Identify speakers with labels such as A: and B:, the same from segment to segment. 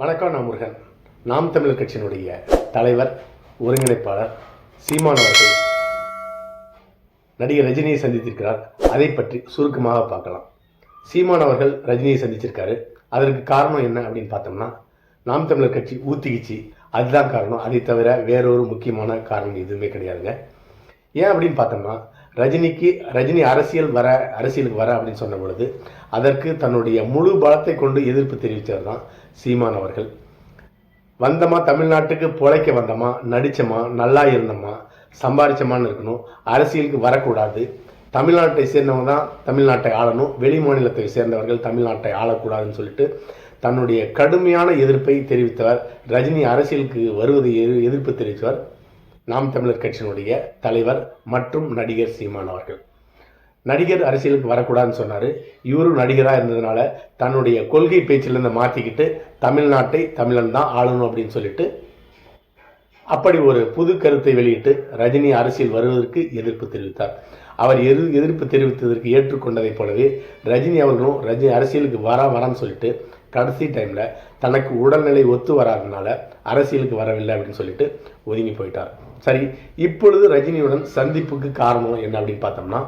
A: வணக்கம் நான் முருகன். நாம் தமிழர் கட்சியினுடைய தலைவர் ஒருங்கிணைப்பாளர் சீமான் அவர்கள். நடிகர் ரஜினியை சந்தித்திருக்கிறார். அதை பற்றி சுருக்கமாக பார்க்கலாம். சீமான் அவர்கள் ரஜினியை சந்திச்சிருக்காரு. அதற்கு காரணம் என்ன அப்படின்னு பார்த்தோம்னா நாம் தமிழர் கட்சி ஊத்திக்கிச்சு அதுதான் காரணம். அதை தவிர வேறொரு முக்கியமான காரணம் எதுவுமே கிடையாதுங்க. ஏன் அப்படின்னு பார்த்தோம்னா ரஜினிக்கு ரஜினி அரசியல் வர அரசியலுக்கு வர அப்படின்னு சொன்ன பொழுது அதற்கு தன்னுடைய முழு பலத்தை கொண்டு எதிர்ப்பு தெரிவித்தவர் தான் சீமான் அவர்கள். வந்தமா தமிழ்நாட்டுக்கு பிழைக்க வந்தோமா நடிச்சோமா நல்லா இருந்தோமா சம்பாரிச்சமான்னு இருக்கணும். அரசியலுக்கு வரக்கூடாது. தமிழ்நாட்டை சேர்ந்தவங்க தான் தமிழ்நாட்டை ஆளணும். வெளி மாநிலத்தை சேர்ந்தவர்கள் தமிழ்நாட்டை ஆளக்கூடாதுன்னு சொல்லிட்டு தன்னுடைய கடுமையான எதிர்ப்பை தெரிவித்தவர். ரஜினி அரசியலுக்கு வருவதை எதிர்- எதிர்ப்பு தெரிவித்தவர். நாம் தமிழர் கட்சியினுடைய தலைவர் மற்றும் நடிகர் சீமான் அவர்கள். நடிகர் அரசியலுக்கு வரக்கூடாதுன்னு சொன்னார். இவரும் நடிகராக இருந்ததுனால தன்னுடைய கொள்கை பேச்சிலிருந்து மாற்றிக்கிட்டு தமிழ்நாட்டை தமிழன் தான் ஆளணும் அப்படின்னு சொல்லிட்டு அப்படி ஒரு புது கருத்தை வெளியிட்டு ரஜினி அரசியல் வருவதற்கு எதிர்ப்பு தெரிவித்தார். அவர் எதிர் எதிர்ப்பு தெரிவித்ததற்கு ஏற்றுக்கொண்டதைப் போலவே ரஜினி அவர்களும் ரஜினி அரசியலுக்கு வர வரன்னு சொல்லிட்டு கடைசி டைமில் தனக்கு உடல்நிலை ஒத்து வராதனால அரசியலுக்கு வரவில்லை அப்படின்னு சொல்லிட்டு ஒதுங்கி போயிட்டார். சரி இப்பொழுது ரஜினியுடன் சந்திப்புக்கு காரணம் என்ன அப்படின்னு பார்த்தோம்னா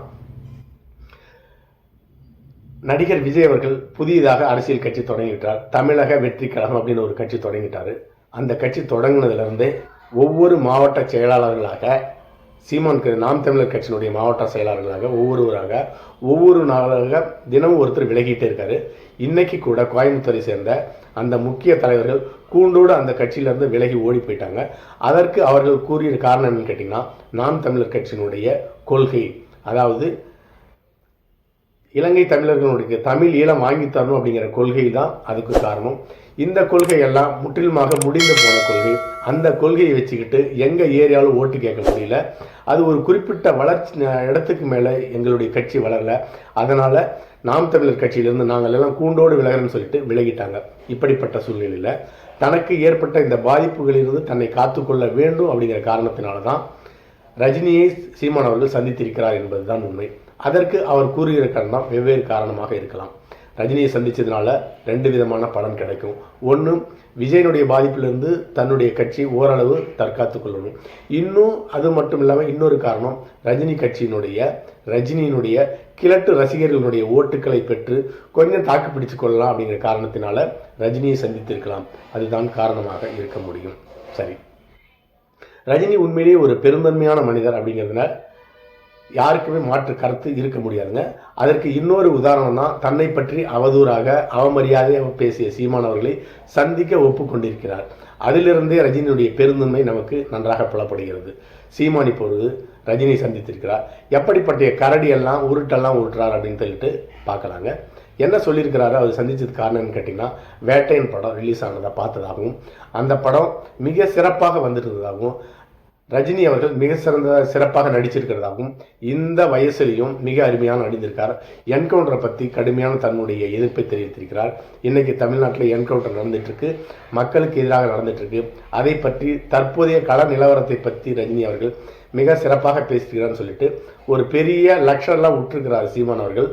A: நடிகர் விஜய் அவர்கள் புதியதாக அரசியல் கட்சி தொடங்கிவிட்டார். தமிழக வெற்றி கழகம் அப்படின்னு ஒரு கட்சி தொடங்கிட்டார். அந்த கட்சி தொடங்கினதுலேருந்தே ஒவ்வொரு மாவட்ட செயலாளர்களாக சீமான் நாம் தமிழர் கட்சியினுடைய மாவட்ட செயலாளர்களாக ஒவ்வொருவராக ஒவ்வொரு நாளாக தினமும் ஒருத்தர் விலகிட்டே இருக்காரு. இன்னைக்கு கூட கோயம்புத்தூரை சேர்ந்த அந்த முக்கிய தலைவர்கள் கூண்டோடு அந்த கட்சியிலேருந்து விலகி ஓடி போயிட்டாங்க. அதற்கு அவர்கள் கூறிய காரணம் என்னன்னு கேட்டிங்கன்னா நாம் தமிழர் கட்சியினுடைய கொள்கை. அதாவது இலங்கை தமிழர்களுடைய தமிழ் ஈழம் வாங்கி தரணும் அப்படிங்கிற கொள்கை தான் அதுக்கு காரணம். இந்த கொள்கை எல்லாம் முற்றிலுமாக முடிந்து போன கொள்கை. அந்த கொள்கையை வச்சுக்கிட்டு எங்கள் ஏரியாவில் ஓட்டு கேட்க முடியல. அது ஒரு குறிப்பிட்ட வளர்ச்சி இடத்துக்கு மேலே எங்களுடைய கட்சி வளரல. அதனால் நாம் தமிழர் கட்சியிலிருந்து நாங்கள் எல்லாம் கூண்டோடு விலகிறோம்னு சொல்லிட்டு விலகிட்டாங்க. இப்படிப்பட்ட சூழ்நிலையில் தனக்கு ஏற்பட்ட இந்த பாதிப்புகளிலிருந்து தன்னை காத்துக்கொள்ள வேண்டும் அப்படிங்கிற காரணத்தினால தான் ரஜினியை சீமான் அவர்கள் சந்தித்திருக்கிறார் என்பதுதான் உண்மை. அதற்கு அவர் கூறுகிற காரணம் வெவ்வேறு காரணமாக இருக்கலாம். ரஜினியை சந்தித்ததுனால ரெண்டு விதமான பலன் கிடைக்கும். ஒன்று விஜயனுடைய பாதிப்பிலிருந்து தன்னுடைய கட்சி ஓரளவு தற்காத்து கொள்ளணும். இன்னும் அது மட்டும் இல்லாமல் இன்னொரு காரணம் ரஜினி கட்சியினுடைய ரஜினியினுடைய கிழட்டு ரசிகர்களுடைய ஓட்டுக்களை பெற்று கொஞ்சம் தாக்கு பிடிச்சு கொள்ளலாம் அப்படிங்கிற காரணத்தினால ரஜினியை சந்தித்திருக்கலாம். அதுதான் காரணமாக இருக்க முடியும். சரி. ரஜினி உண்மையிலேயே ஒரு பெருந்தன்மையான மனிதர் அப்படிங்கிறதுனால யாருக்குமே மாற்று கருத்து இருக்க முடியாதுங்க. அதற்கு இன்னொரு உதாரணம் தான் தன்னை பற்றி அவதூறாக அவமரியாதையாக பேசிய சீமான் அவர்களை சந்திக்க ஒப்புக்கொண்டிருக்கிறார். அதிலிருந்தே ரஜினியுடைய பெருந்தன்மை நமக்கு நன்றாக புலப்படுகிறது. சீமான் இப்பொழுது ரஜினி சந்தித்திருக்கிறார். எப்படிப்பட்ட கரடி எல்லாம் உருட்டெல்லாம் உருட்டுறார் அப்படின்னு சொல்லிட்டு பார்க்கலாங்க. என்ன சொல்லியிருக்கிறாரு அவர் சந்தித்தது காரணம்னு கேட்டிங்கன்னா வேட்டையன் படம் ரிலீஸ் ஆனதை பார்த்ததாகவும் அந்த படம் மிக சிறப்பாக வந்துருந்ததாகவும் ரஜினி அவர்கள் மிக சிறந்த சிறப்பாக நடிச்சிருக்கிறதாகவும் இந்த வயசுலையும் மிக அருமையாக நடித்திருக்கார். என்கவுண்டரை பற்றி கடுமையான தன்னுடைய எதிர்ப்பை தெரிவித்திருக்கிறார். இன்னைக்கு தமிழ்நாட்டில் என்கவுண்டர் நடந்துகிட்ருக்கு மக்களுக்கு எதிராக நடந்துகிட்ருக்கு அதை பற்றி தற்போதைய கள நிலவரத்தை பற்றி ரஜினி அவர்கள் மிக சிறப்பாக பேசியிருக்கிறார்னு சொல்லிட்டு ஒரு பெரிய லக்ஷர்லாம் விட்டுருக்கிறார் சீமான் அவர்கள்.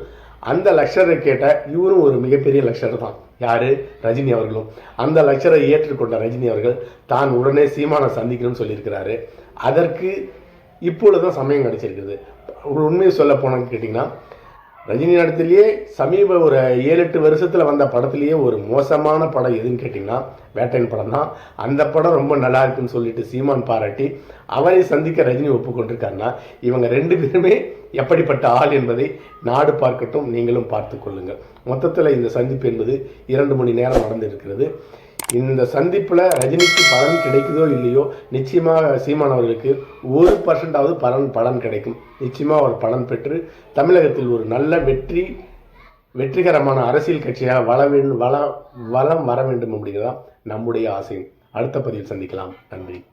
A: அந்த லக்ஷரை கேட்ட இவரும் ஒரு மிகப்பெரிய லக்ஷர் தான். யார்? ரஜினி அவர்களும். அந்த லக்ஷரை ஏற்றுக்கொண்ட ரஜினி அவர்கள் தான் உடனே சீமானை சந்திக்கணும்னு சொல்லியிருக்கிறாரு. அதற்கு இப்பொழுதுதான் சமயம் கிடைச்சிருக்குது உண்மையை சொல்ல போனோம்னு கேட்டிங்கன்னா ரஜினி நடத்திலேயே சமீப ஒரு ஏழு எட்டு வருஷத்தில் வந்த படத்துலேயே ஒரு மோசமான படம் எதுன்னு கேட்டிங்கன்னா வேட்டையன் படம் தான். அந்த படம் ரொம்ப நல்லா இருக்குன்னு சொல்லிட்டு சீமான் பாராட்டி அவரை சந்திக்க ரஜினி ஒப்புக்கொண்டிருக்காருன்னா இவங்க ரெண்டு பேருமே எப்படிப்பட்ட ஆள் என்பதை நாடு பார்க்கட்டும் நீங்களும் பார்த்து கொள்ளுங்கள். மொத்தத்தில் இந்த சந்திப்பு என்பது இரண்டு மணி நேரம் நடந்திருக்கிறது. இந்த சந்திப்பில் ரஜினிக்கு பலன் கிடைக்குதோ இல்லையோ நிச்சயமாக சீமான் அவர்களுக்கு ஒரு பர்சன்டாவது பலன் பலன் கிடைக்கும். நிச்சயமாக அவர் பலன் பெற்று தமிழகத்தில் ஒரு நல்ல வெற்றி வெற்றிகரமான அரசியல் கட்சியாக வள வேண்டும் வள வளம் வர வேண்டும் அப்படிங்கிறதான் நம்முடைய ஆசை அடுத்த பதிவில் சந்திக்கலாம். நன்றி.